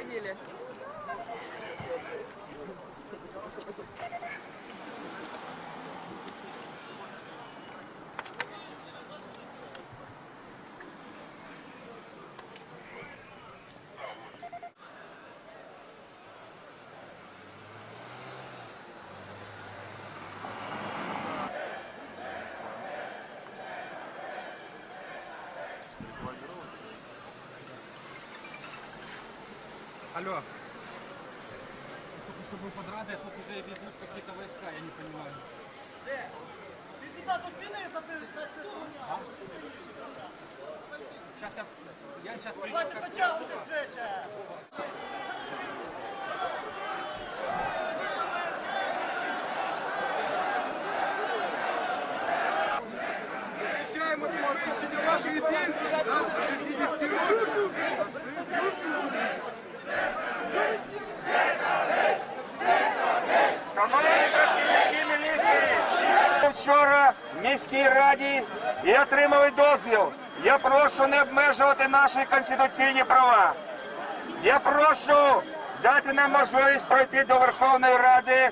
ходили. Алло. Только что был под Радой, что уже ведут какие-то войска, я не понимаю. Э, ты туда до стены запрыгнулся от этого. А? Ты стоишь, Сейчас я... Я сейчас приду. Ладно, потягивай, встреча! Защищаем от ваши лицензии, да? 60 секунд! Міській раді і отримали дозвіл. Я прошу не обмежувати наші конституційні права. Я прошу дати нам можливість пройти до Верховної Ради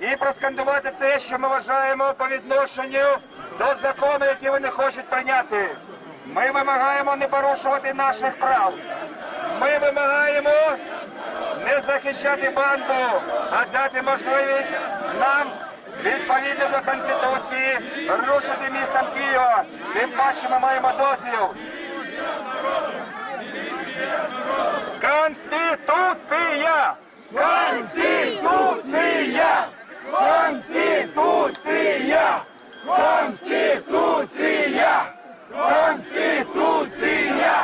і проскандувати те, що ми вважаємо по відношенню до закону, який вони хочуть прийняти. Ми вимагаємо не порушувати наших прав. Ми вимагаємо не захищати банду, а дати можливість нам відповідно до Конституції рушити містом Києва. Тим паче ми маємо дозвіл. Конституція! Конституція! Конституція! Конституція! Конституція!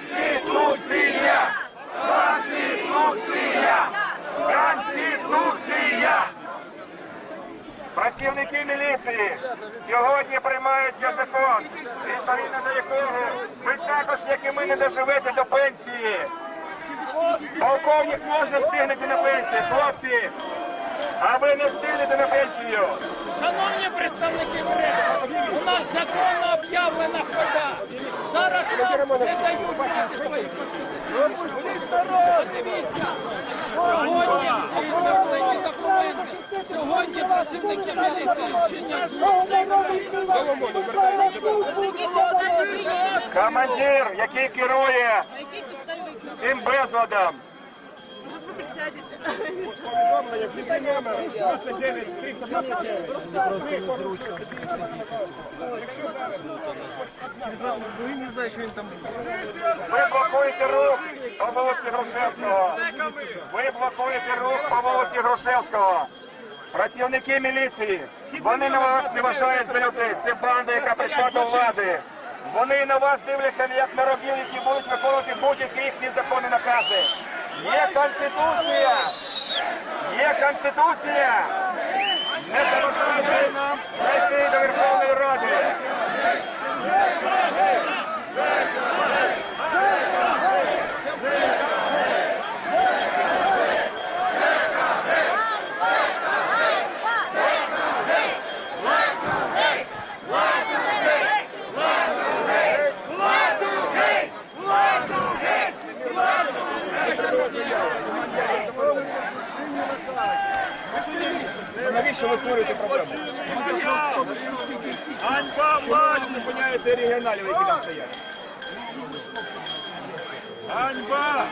Конституція! Конституція! Конституція! Працівники міліції, сьогодні приймається закон, відповідно до якого ви також, як і ми, не доживете до пенсії. Полковник може встигнути на пенсію, хлопці, а ви не встигнете на пенсію. Шановні представники преси, у нас законно об'явлена хода. Зараз нам не дають брати свої Подивіться, сьогодні всі зроблені документи. Сьогодні працівники міліції вчинять Командир, який керує цим безладом. Ви блокуєте рух по вулиці Грушевського. Ви блокуєте рух по вулиці Грушевського. Працівники міліції, вони на вас не вважають за людей. Це банда, яка прийшла до влади. Вони на вас дивляться як на рабів, які будуть виконувати будь-які їхні закони накази. Є конституція! Є конституція! Не заважайте нам прийти до Верховної Ради! регіоналів, які там стоять. Ганьба!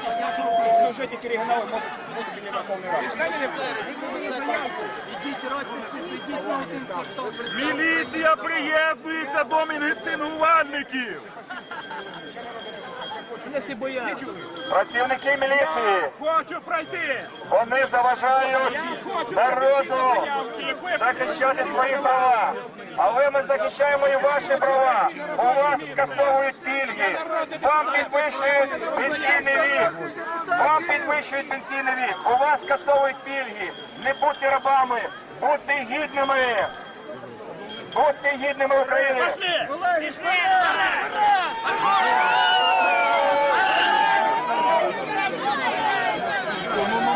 Уже эти регионалы может будут не Верховной до мітингувальників! Працівники міліції, Хочу пройти! вони заважають народу захищати свої права. Але ми захищаємо і ваші права. У вас скасовують пільги. Вам підвищують пенсійний вік. Вам підвищують пенсійний вік. У вас скасовують пільги. Не будьте рабами, будьте гідними. Будьте гідними України.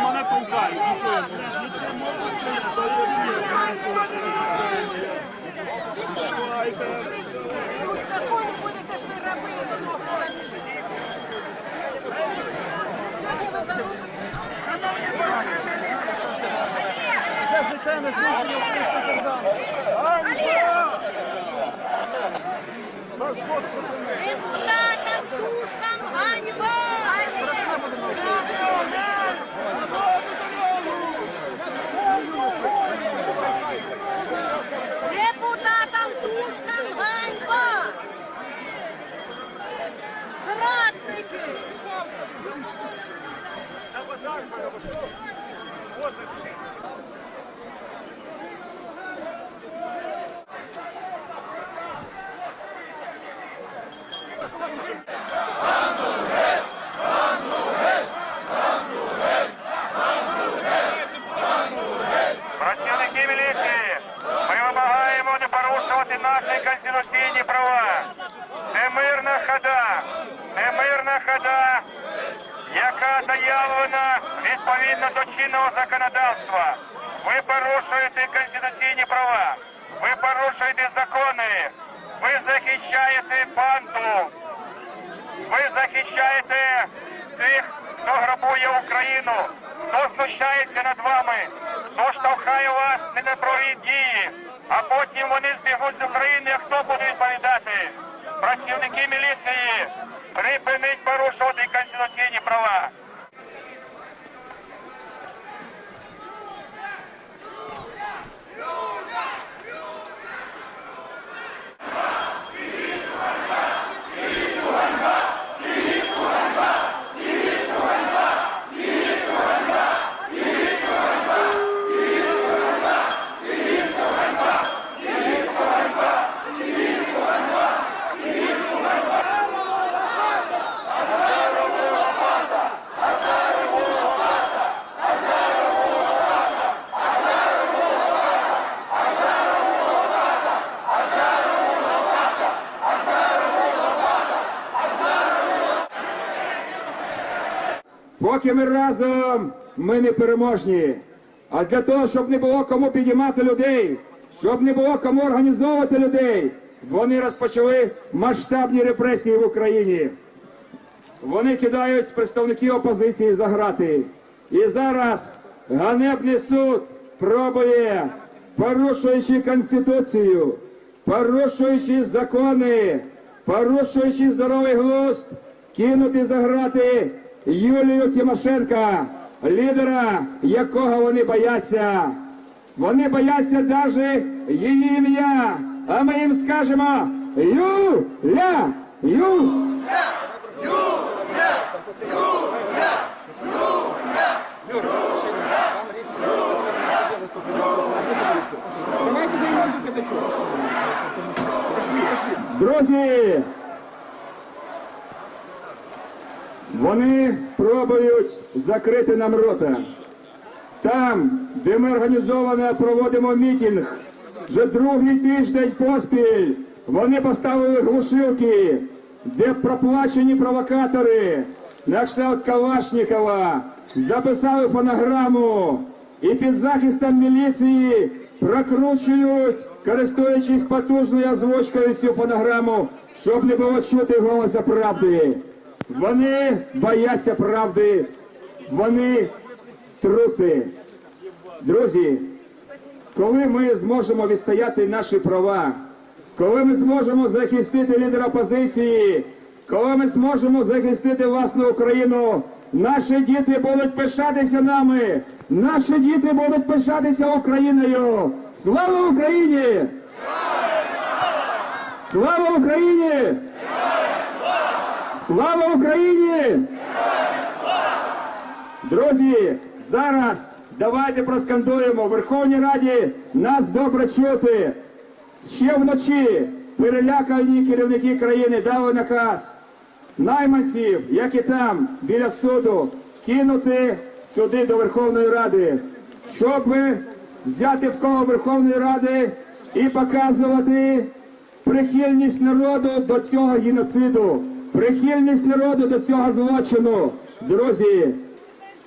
Мене толкають, ну що я Закон буде, ж ви робили. Депутатам тушкам ганьба! Депутатам тушкам ганьба! Зрадники! Працівники Ви порушуєте конституційні права, ви порушуєте закони, ви захищаєте банду, ви захищаєте тих, хто грабує Україну, хто знущається над вами, хто штовхає вас не на неправі дії, а потім вони збігуть з України, а хто буде відповідати? Працівники міліції, припиніть порушувати конституційні права. Поки ми разом, ми не переможні. А для того, щоб не було кому підіймати людей, щоб не було кому організовувати людей, вони розпочали масштабні репресії в Україні. Вони кидають представників опозиції за грати. І зараз ганебний суд пробує, порушуючи Конституцію, порушуючи закони, порушуючи здоровий глузд, кинути за грати Юлію Тимошенка, лідера, якого вони бояться. Вони бояться навіть її ім'я. А ми їм скажемо Юля! Ю! Давайте дойдем до Кадачева. Пошли, пошли. Друзі, вони пробують закрити нам рота. Там, де ми організовано проводимо мітинг, вже другий тиждень поспіль вони поставили глушилки, де проплачені провокатори на кшталт Калашникова записали фонограму і під захистом міліції прокручують, користуючись потужною озвучкою цю фонограму, щоб не було чути голоса правди. Вони бояться правди, вони труси. Друзі, коли ми зможемо відстояти наші права, коли ми зможемо захистити лідера опозиції, коли ми зможемо захистити власну Україну, наші діти будуть пишатися нами, наші діти будуть пишатися Україною. Слава Україні! Слава Україні! Слава Україні! Друзі, зараз давайте проскандуємо в Верховній Раді нас добре чути. Ще вночі перелякані керівники країни дали наказ найманців, як і там, біля суду, кинути сюди до Верховної Ради, щоб взяти в коло Верховної Ради і показувати прихильність народу до цього геноциду, прихильність народу до цього злочину. Друзі,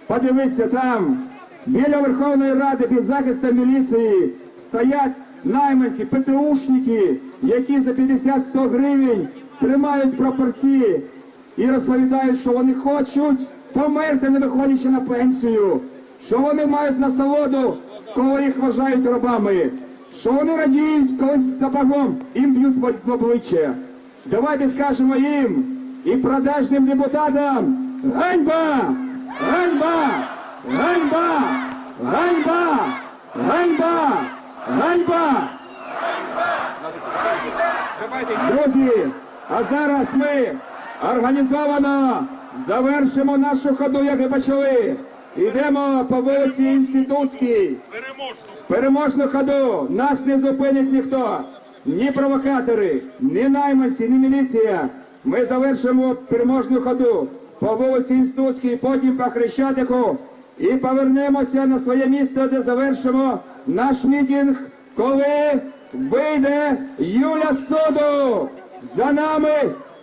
Подивіться там, біля Верховної Ради під захистом міліції стоять найманці, ПТУшники, які за 50-100 гривень тримають прапорці і розповідають, що вони хочуть померти, не виходячи на пенсію, що вони мають насолоду коли їх вважають рабами. Що вони радіють, коли з сапогом їм б'ють в- обличчя. Давайте скажемо їм і продажним депутатам ганьба! Ганьба! Ганьба! Ганьба! Ганьба! Ганьба! Друзі, а зараз ми організовано завершимо нашу ходу, як і почали. Йдемо по вулиці Інститутській. Переможну ходу. Нас не зупинить ніхто. Ні провокатори, ні найманці, ні міліція. Ми завершимо переможну ходу по вулиці Інститутській, потім по Хрещатику і повернемося на своє місце, де завершимо наш мітинг, коли вийде Юля з суду. За нами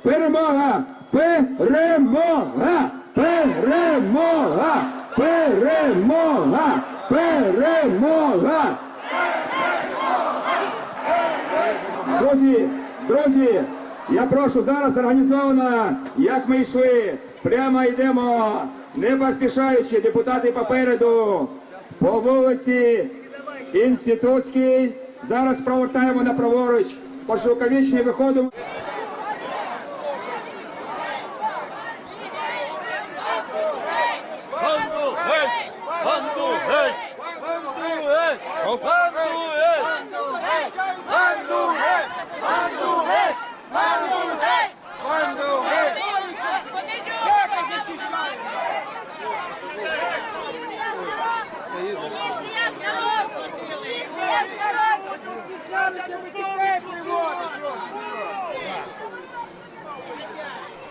перемога! Перемога! Перемога! Перемога! Перемога! Друзі, друзі, я прошу зараз організовано, як ми йшли. Прямо йдемо, не поспішаючи, депутати попереду, по вулиці Інститутській. Зараз провертаємо на праворуч, по Жуковічній виходимо.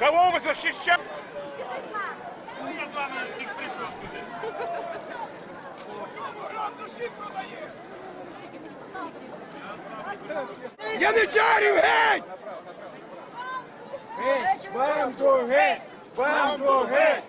Кого ви защищаєте? Я не чарю, прийшов геть! Геть! Вам геть! Вам до геть!